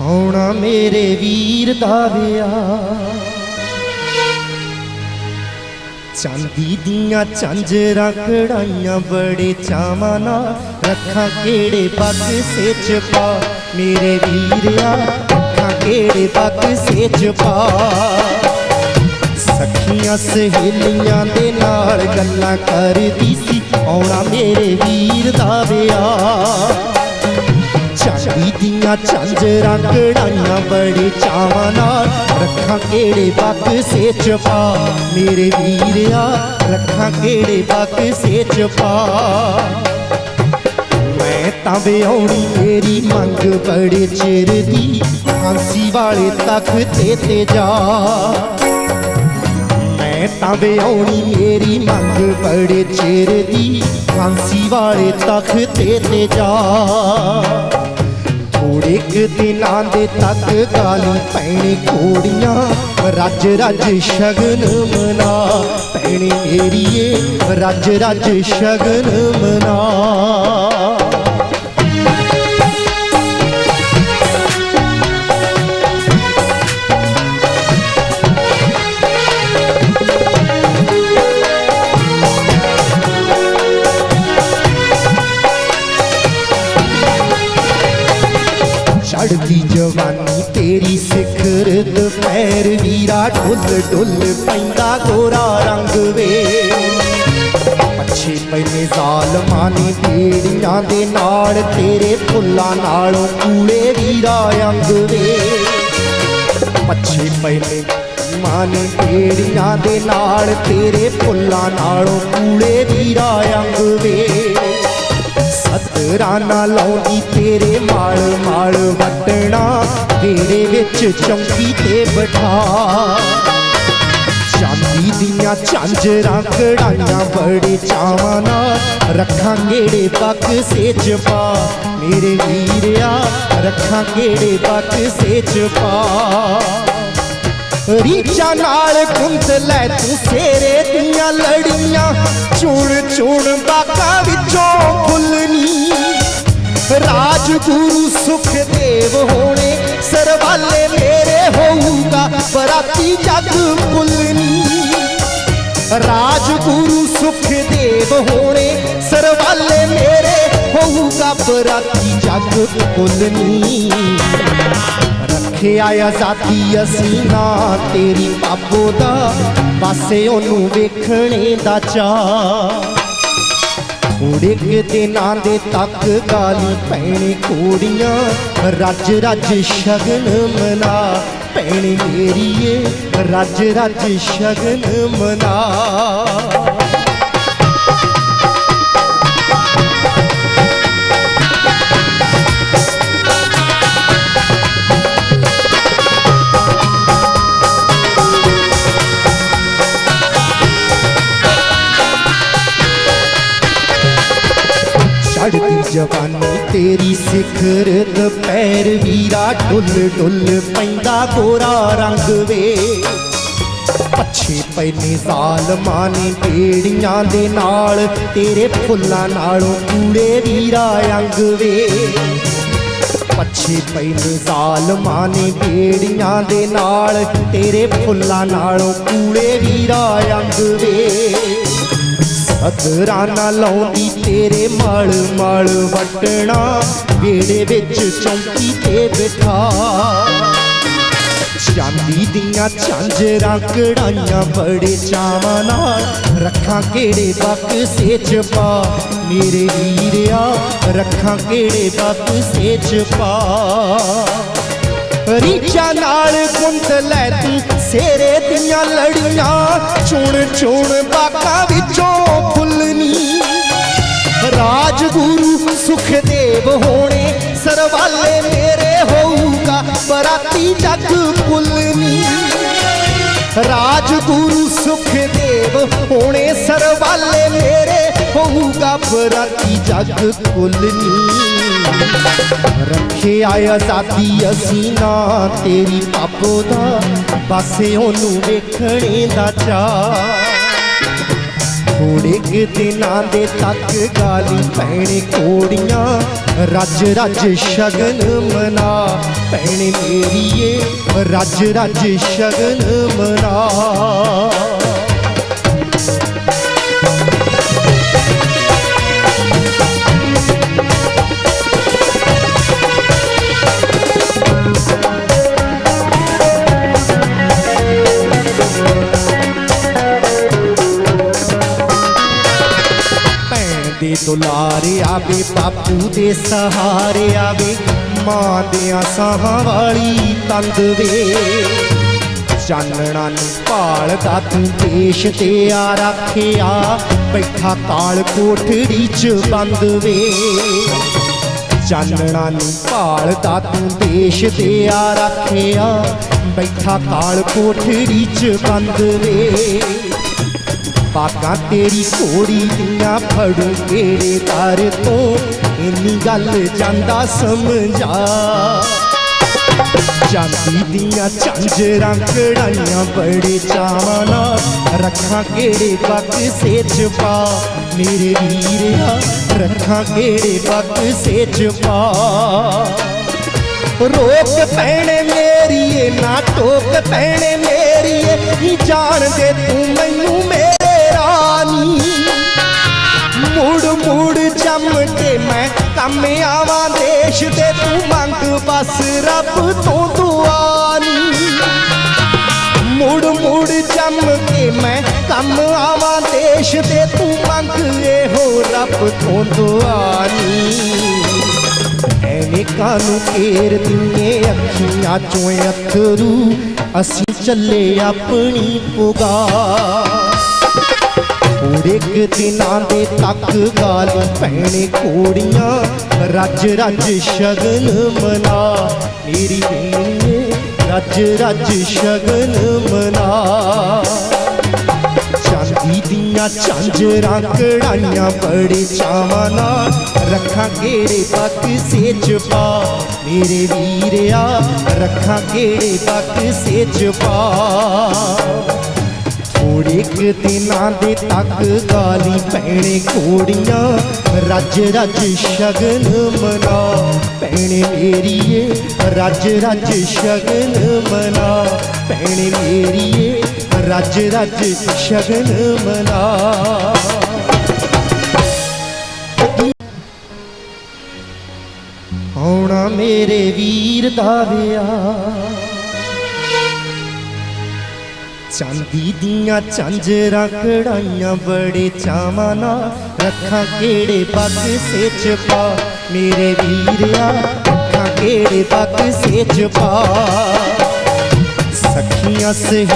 ਆਉਣਾ ਮੇਰੇ ਵੀਰ ਦਾ ਵਿਆਹ। ਚਾਂਦੀ ਦੀਆਂ ਝਾਂਜਰਾਂ ਕੜਾਈਆਂ ਬੜੇ ਚਾਵਾਂ ਨਾਲ ਰੱਖਾਂ ਕਿਹੜੇ ਬਕਸੇ ਚ ਪਾ। ਮੇਰੇ ਵੀਰਿਆ ਰੱਖਾਂ ਕਿਹੜੇ ਬਕਸੇ ਚ ਪਾ। ਸਖੀਆਂ ਸਹੇਲੀਆਂ ਦੇ ਨਾਲ ਗੱਲਾਂ ਕਰਦੀ ਸੀ, ਆਉਣਾ ਮੇਰੇ ਵੀਰ ਦਾ ਵਿਆਹ। ਚਾਂਦੀ ਦੀਆਂ ਝਾਂਜਰਾਂ ਕੜਾਈਆਂ ਬੜੇ ਚਾਵਾਂ ਨਾਲ। ਰੱਖਾਂ ਕਿਹੜੇ ਬਕਸੇ ਚ ਪਾ? ਮੇਰੇ ਵੀਰਿਆ, ਰੱਖਾਂ ਕਿਹੜੇ ਬਕਸੇ ਚ ਪਾ? ਮੈਂ ਤਾਂ ਵਿਆਹਣੀ ਮੇਰੀ ਮੰਗ ਬੜੇ ਚਿਰ ਦੀ। ਹਾਂਸੀ ਵਾਲੇ ਤਖਤੇ ਤੇ ਜਾ। ਮੈਂ ਤਾਂ ਵਿਆਹਣੀ ਮੇਰੀ ਮੰਗ ਬੜੇ ਚਿਰ ਦੀ। ਹਾਂਸੀ ਵਾਲੇ ਤਖਤੇ ਤੇ ਜਾ। ਥੋੜੇ ਦਿਨਾਂ ਦੇ ਤੱਕ ਗਾਲੀ ਪੈਣੀ ਕੋੜੀਆਂ ਰੱਜ ਰੱਜ ਸ਼ਗਨ ਮਨਾ। ਪੈਣੀ ਏਰੀਏ ਰੱਜ ਰੱਜ ਸ਼ਗਨ ਮਨਾ। ਚੜਦੀ ਜਵਾਨੀ ਤੇਰੀ ਸਿਖਰ ਦੁਪਹਿਰ ਵੀਰਾ ਢੁੱਲ ਢੁੱਲ ਪੈਂਦਾ ਗੋਰਾ ਰੰਗ ਵੇ ਅੱਛੇ ਪਹਿਲੇ ਜ਼ਾਲਮਾਂ ਨੇ ਬੇੜੀਆਂ ਦੇ ਨਾਲ ਤੇਰੇ ਫੁੱਲਾਂ ਨਾਲੋਂ ਕੂੜੇ ਵੀਰਾ ਅੰਗ ਵੇ ਪੱਛੇ ਪਹਿਲੇ ਮਾਂ ਨੇ ਦੇ ਨਾਲ ਤੇਰੇ ਫੁੱਲਾਂ ਨਾਲੋਂ ਕੂੜੇ ਵੀਰਾ ਅੰਗ ਵੇ ਸਤਰਾਂ ਨਾਲ ਲਾਉਂਦੀ ਤੇਰੇ ਮਾਲ ਮਾਲ ਵਟਣਾ ਤੇਰੇ ਵਿੱਚ ਚੌਂਕੀ ਤੇ ਬਿਠਾ। ਚਾਂਦੀ ਦੀਆਂ ਝਾਂਜਰਾਂ ਕੜਾਈਆਂ ਬੜੇ ਚਾਵਾਂ ਨਾਲ ਰੱਖਾਂ ਕਿਹੜੇ ਬਕਸੇ ਚ ਪਾ। ਮੇਰੇ ਵੀਰਿਆ, ਰੱਖਾਂ ਕਿਹੜੇ ਬਕਸੇ ਚ ਪਾ। ਰੀਚਾ ਨਾਲ ਕੁੰਤ ਲੈ ਤੂੰ ਸੇਰੇ ਦੀਆਂ ਲੜੀਆਂ। ਚੂਣ ਚੂਣ ਬਾਕਾਂ ਵਿੱਚੋਂ ਫੁੱਲਨੀ ਰਾਜਗੁਰੂ ਸੁਖਦੇਵ ਹੋਣੇ, ਸਰਵਾਲੇ ਮੇਰੇ ਹੋਊਗਾ, ਬਰਾਤੀ ਜਗ ਫੁੱਲਨੀ ਰਾਜਗੁਰੂ ਸੁਖਦੇਵ ਹੋਣੇ, ਸਰਵਾਲੇ ਮੇਰੇ ਹੋਊਗਾ, ਬਰਾਤੀ ਜਗ ਫੁੱਲਨੀ ਰੱਖਿਆ ਆਜ਼ਾਦੀ ਅਸੀਂ ਨਾ ਤੇਰੀ ਬਾਬੋ ਦਾ, ਪਾਸੇ ਉਹਨੂੰ ਵੇਖਣੇ ਦਾ ਚਾਹ ਥੋੜੇ ਦੇ ਨਾਂ ਦੇ ਤੱਕ ਗਾਲੀ ਪੈਣੀ ਕੋੜੀਆਂ, ਰੱਜ ਰੱਜ ਸ਼ਗਨ ਮਨਾ। ਪੈਣੀ ਮੇਰੀਏ, ਰੱਜ ਰੱਜ ਸ਼ਗਨ ਮਨਾ। ਜਵਾਨੀ ਤੇਰੀ ਸਿਖਰ ਦੁਪਹਿਰ ਵੀਰਾ ਢੁੱਲ ਢੁੱਲ ਪੈਂਦਾ ਗੋਰਾ ਰੰਗ ਵੇ। ਪੱਛੇ ਪੈਨੇ ਜ਼ਾਲਮਾਂ ਨੇ ਬੇੜੀਆਂ ਦੇ ਨਾਲ, ਤੇਰੇ ਫੁੱਲਾਂ ਨਾਲੋਂ ਕੂੜੇ ਵੀਰਾ ਅੰਗ ਵੇ। ਪੱਛੇ ਪੈਨੇ ਜ਼ਾਲਮਾਂ ਨੇ ਬੇੜੀਆਂ ਦੇ ਨਾਲ, ਤੇਰੇ ਫੁੱਲਾਂ ਨਾਲੋਂ ਕੂੜੇ ਵੀਰਾ ਅੰਗ ਵੇ। ਅਦਰਾਂ ਨਾ ਲਾਉਂਦੀ ਤੇਰੇ ਮਲ ਮਲ ਵਟਣਾ ਵੇੜੇ ਵਿੱਚ ਚੌਂਕੀ ਤੇ ਬਿਠਾ। ਚਾਂਦੀ ਦੀਆਂ ਝਾਂਜਰਾਂ ਕੜਾਈਆਂ ਬੜੇ ਚਾਵਾਂ ਨਾਲ ਰੱਖਾਂ ਕਿਹੜੇ ਬਕਸੇ ਚ ਪਾ। ਮੇਰੇ ਵੀਰਿਆ, ਰੱਖਾਂ ਕਿਹੜੇ ਬਕਸੇ ਚ ਪਾ। ਰੀਚਾ ਨਾਲ ਕੁੰਤ ਲੈ ਤੂੰ ਸੇਰੇ ਦੀਆਂ ਲੜੀਆਂ, ਚੁਣ ਚੁਣ ਬਾਕਾਂ ਵਿੱਚੋਂ ਫੁੱਲਨੀ ਰਾਜਗੁਰੂ ਸੁਖਦੇਵ ਹੋਣੇ, ਸਰਵਾਲੇ ਮੇਰੇ ਹੋਊਗਾ, ਬਰਾਤੀ ਜਗ ਫੁੱਲਨੀ ਰਾਜਗੁਰੂ ਸੁਖਦੇਵ ਹੋਣੇ, ਸਰਵਾਲੇ ਮੇਰੇ ਹੋਊਗਾ, ਬਰਾਤੀ ਜਗ ਫੁੱਲਨੀ ਰੱਖਿਆ ਆਜ਼ਾਦੀ ਅਸੀਂ ਨਾ, ਤੇਰੀ ਪਾਪੋ ਦਾ ਬਸ ਉਹਨੂੰ ਵੇਖਣੇ ਦਾ ਚਾਹ ਥੋੜੇ ਕਿ ਦਿਨਾਂ ਦੇ ਤੱਕ ਗਾਲੀ ਪੈਣੇ ਕੋੜੀਆਂ ਰੱਜ ਰੱਜ ਸ਼ਗਨ ਮਨਾ। ਭੈਣੇ ਮੇਰੀਏ, ਰੱਜ ਰੱਜ ਸ਼ਗਨ ਮਨਾ। ਦੁਲਾਰੇ ਆਵੇ, ਬਾਪੂ ਦੇ ਸਹਾਰੇ ਆਵੇ, ਮਾਂ ਦੇ ਸਾਹਾਂ ਵਾਲੀ ਤੰਦ ਵੇ। ਚਾਨਣਾ ਨੂੰ ਭਾਲਦਾ ਤੂੰ ਦੇਸ਼ ਤੇ ਆ ਰੱਖਿਆ, ਬੈਠਾ ਕਾਲ ਕੋਠੜੀ ਚ ਬੰਦ ਵੇ। ਚਾਨਣਾ ਨੂੰ ਭਾਲਦਾ ਤੂੰ ਦੇਸ਼ ਤੇ ਆ ਰੱਖਿਆ, ਬੈਠਾ ਕਾਲ ਕੋਠੜੀ ਚ ਬੰਦ ਵੇ। ਪਾਕਾਂ ਤੇਰੀ ਘੋੜੀ ਦੀਆਂ ਫੜੂ ਕਿਹੜੇ ਤਾਰ ਤੋਂ ਇੰਨੀ ਗੱਲ ਜਾਂਦਾ ਸਮਝਾ ਚਾਂਦੀ ਦੀਆਂ ਝਾਂਜਰਾਂ ਕੜਾਈਆਂ ਬੜੇ ਚਾਵਾਂ ਨਾਲ ਰੱਖਾਂ ਕਿਹੜੇ ਬਕਸੇ ਚ ਪਾ ਮੇਰੇ ਵੀਰਿਆ ਰੱਖਾਂ ਕਿਹੜੇ ਬਕਸੇ ਚ ਪਾ ਰੋਕ ਪੈਣੇ ਮੇਰੀਏ ਨਾ ਟੋਕ ਪੈਣੇ ਮੇਰੀਏ ਨੀ ਜਾਣਦੇ ਤੂੰ ਮੈਨੂੰ ਮੇਰੇ ਰਾਨੀ ਮੁੜ ਮੁੜ ਜੰਮ ਕੇ ਮੈਂ ਕੰਮ ਆਵਾਂ ਦੇਸ਼ ਤੇ ਤੂੰ ਮੰਗ ਬਸ ਰੱਬ ਤੋਂ ਦੁਆ ਨੀ ਮੁੜ ਮੁੜ ਜੰਮ ਕੇ ਮੈਂ ਕੰਮ ਆਵਾਂ ਦੇਸ਼ ਤੇ ਤੂੰ ਮੰਗ ਇਹੋ ਰੱਬ ਤੋਂ ਦੁਆ ਨੀ ਐਵੇਂ ਕਾਨੂੰ ਘੇਰ ਅੱਖੀਆਂ ਚੋਂ ਅਥਰੂ ਅਸੀਂ ਚੱਲੇ ਆਪਣੀ ਪੁਗਾ। ਥੋੜੇ ਕੁ ਦਿਨਾਂ ਦੇ ਤੱਕ ਗਾਲ ਭੈਣੇ ਕੋੜੀਆਂ ਰੱਜ ਰੱਜ ਸ਼ਗਨ ਮਨਾ। ਮੇਰੀ ਬੇਨੀਏ ਰੱਜ ਰੱਜ ਸ਼ਗਨ ਮਨਾ। ਦੀਆਂ ਝਾਂਜਰਾਂ ਕੜਾਈਆਂ ਬੜੇ ਚਾਵਾਂ ਨਾਲ ਰੱਖਾਂ ਕਿਹੜੇ ਬਕਸੇ ਚ ਪਾ। ਮੇਰੇ ਵੀਰਿਆ ਰੱਖਾਂ ਕਿਹੜੇ ਬਕਸੇ ਚ ਪਾ। ਥੋੜੇ ਕੁ ਦਿਨਾਂ ਦੇ ਤੱਕ ਗਾਲੀ ਪੈਣੇ ਕੋੜੀਆਂ ਰੱਜ ਰੱਜ ਸ਼ਗਨ ਮਨਾ। ਪੈਣੇ ਮੇਰੀਏ, ਰੱਜ ਰੱਜ ਸ਼ਗਨ ਮਨਾ। ਪੈਣੇ ਮੇਰੀਏ ਰੱਜ ਰੱਜ ਸ਼ਗਨ ਮਨਾ ਆਉਣਾ ਮੇਰੇ ਵੀਰ ਦਾ ਵਿਆਹ ਚਾਂਦੀ ਦੀਆਂ ਝਾਂਜਰਾਂ ਕੜਾਈਆਂ ਬੜੇ ਚਾਵਾਂ ਨਾਲ ਰੱਖਾਂ ਕਿਹੜੇ ਬਕਸੇ ਚ ਪਾ ਮੇਰੇ ਵੀਰਿਆ ਰੱਖਾਂ ਕਿਹੜੇ ਬਕਸੇ ਚ ਪਾ ਸਖੀਆਂ ਸਹੀ